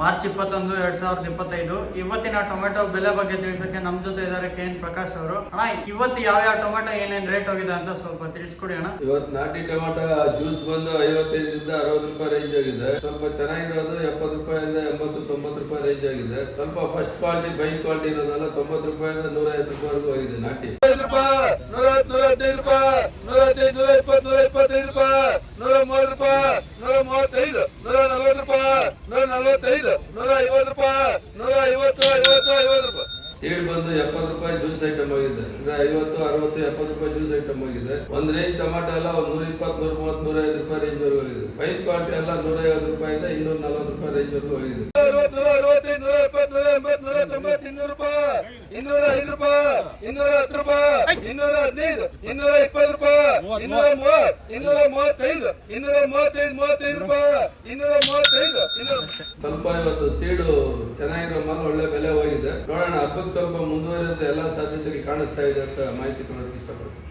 March ಇಪ್ಪತ್ತೊಂದು ಎರಡ್ ಸಾವಿರದ ಇಪ್ಪತ್ತೈದು. ಇವತ್ತಿನ ಟೊಮೆಟೊ ಬೆಲೆ ಬಗ್ಗೆ ತಿಳಿಸಕ್ಕೆ ನಮ್ ಜೊತೆ ಇದ್ದಾರೆ ಕೆ ಎನ್ ಪ್ರಕಾಶ್ ಅವರು. ಅಣ್ಣ ಇವತ್ತು ಯಾವ ಯಾವ ಟೊಮೆಟೊ ಏನೇನ್ ರೇಟ್ ಹೋಗಿದೆ ಅಂತ ಸ್ವಲ್ಪ ತಿಳಿಸ್ಕೊಡಿ ಅಣ್ಣ. ಇವತ್ತು ನಾಟಿ ಟೊಮೆಟೊ ಜ್ಯೂಸ್ ಬಂದು ಐವತ್ತೈದರಿಂದ ಅರವತ್ತು ರೂಪಾಯಿ ರೇಂಜ್ ಆಗಿದೆ. ಸ್ವಲ್ಪ ಚೆನ್ನಾಗಿರೋದು ಎಪ್ಪತ್ತು ರೂಪಾಯಿಂದ ಎಂಬತ್ತು ತೊಂಬತ್ತು ರೂಪಾಯಿ ರೇಂಜ್ ಆಗಿದೆ. ಸ್ವಲ್ಪ ಫಸ್ಟ್ ಕ್ವಾಲಿಟಿ ಬೈ ಕ್ವಾಲಿಟಿ ಇರೋದಲ್ಲ ತೊಂಬತ್ತು ರೂಪಾಯಿಂದ ನೂರ ಐವತ್ತು ರೂಪಾಯಿವರೆಗೂ ಆಗಿದೆ ನಾಟಿ. ನೂರ ನೂರ ಹದಿನೈದು ರೂಪಾಯಿ ನೂರ ಹದಿನೈದು ನೂರ ಇಪ್ಪತ್ತು ನೂರ ಇಪ್ಪತ್ತೈದು ರೂಪಾಯಿ ನೂರ ಮೂವತ್ತು ರೂಪಾಯಿ ನೂರ ಮೂವತ್ತೈದು ನೂರ ನಲವತ್ತು ರೂಪಾಯಿ ನೂರ ನಲವತ್ತೈದು ನೂರ ಐವತ್ತು ರೂಪಾಯಿ ನೂರ ಐವತ್ತು ಐವತ್ತು ಐವತ್ತು ರೂಪಾಯಿ. ಸೀಡ್ ಬಂದು ಎಪ್ಪತ್ತು ರೂಪಾಯಿ ಜ್ಯೂಸ್ ಐಟಮ್ ಆಗಿದೆ ಅಂದ್ರೆ ಐವತ್ತು ಅರವತ್ತು ಎಪ್ಪತ್ತು ರೂಪಾಯಿ ಜ್ಯೂಸ್ ಐಟಮ್ ಆಗಿದೆ ಒಂದ್ ರೇಂಜ್ ಟೊಮಾಟೊ ಎಲ್ಲ ಒಂದ್ ನೂರ ಇಪ್ಪತ್ತು ನೂರ ಮೂವತ್ತು ನೂರ ಐದು ರೂಪಾಯಿ ರೇಂಜ್ ವರೆಗೂ ಆಗಿದೆ ಫೈನ್ ಕ್ವಾಲಿಟಿ ಎಲ್ಲ ನೂರ ಐವತ್ತು ರೂಪಾಯಿಂದ ಇನ್ನೂರ ನಲವತ್ತು ರೂಪಾಯಿ ರೇಂಜ್ ವರೆಗೂ ಆಗಿದೆ ನೂರ ಅರವತ್ತೈದು ನೂರ ಎಪ್ಪತ್ತು ನೂರ ಎಂಬತ್ತು ನೂರ ತೊಂಬತ್ತು ಇನ್ನೂರು ರೂಪಾಯಿ ಇನ್ನೂರ ಐದು ರೂಪಾಯಿ ಇನ್ನೂರ ಹತ್ತು ರೂಪಾಯಿ ಇನ್ನೂರ ಹದಿನೈದು ಇನ್ನೂರ ಇಪ್ಪತ್ತು ಇನ್ನೂರ ಮೂವತ್ತು, ಇನ್ನೂರ ಮೂವತ್ತೈದು ಇನ್ನೂರ ಮೂವತ್ತೈದು ಮೂವತ್ತೈದು ರೂಪಾಯಿ. ಸ್ವಲ್ಪ ಇವತ್ತು ಸೀಡು ಚೆನ್ನಾಗಿರೋ ಮಾಲ್ ಒಳ್ಳೆ ಬೆಲೆ ಹೋಗಿದೆ. ನೋಡೋಣ, ಹಬ್ಬಕ್ಕೆ ಸ್ವಲ್ಪ ಮುಂದುವರಿದಂತ ಎಲ್ಲಾ ಸಾಧ್ಯತೆಗಳು ಕಾಣಿಸ್ತಾ ಇದೆ ಅಂತ ಮಾಹಿತಿ ಕೊಡೋದಕ್ಕೆ ಇಷ್ಟಪಡ್ತೀನಿ.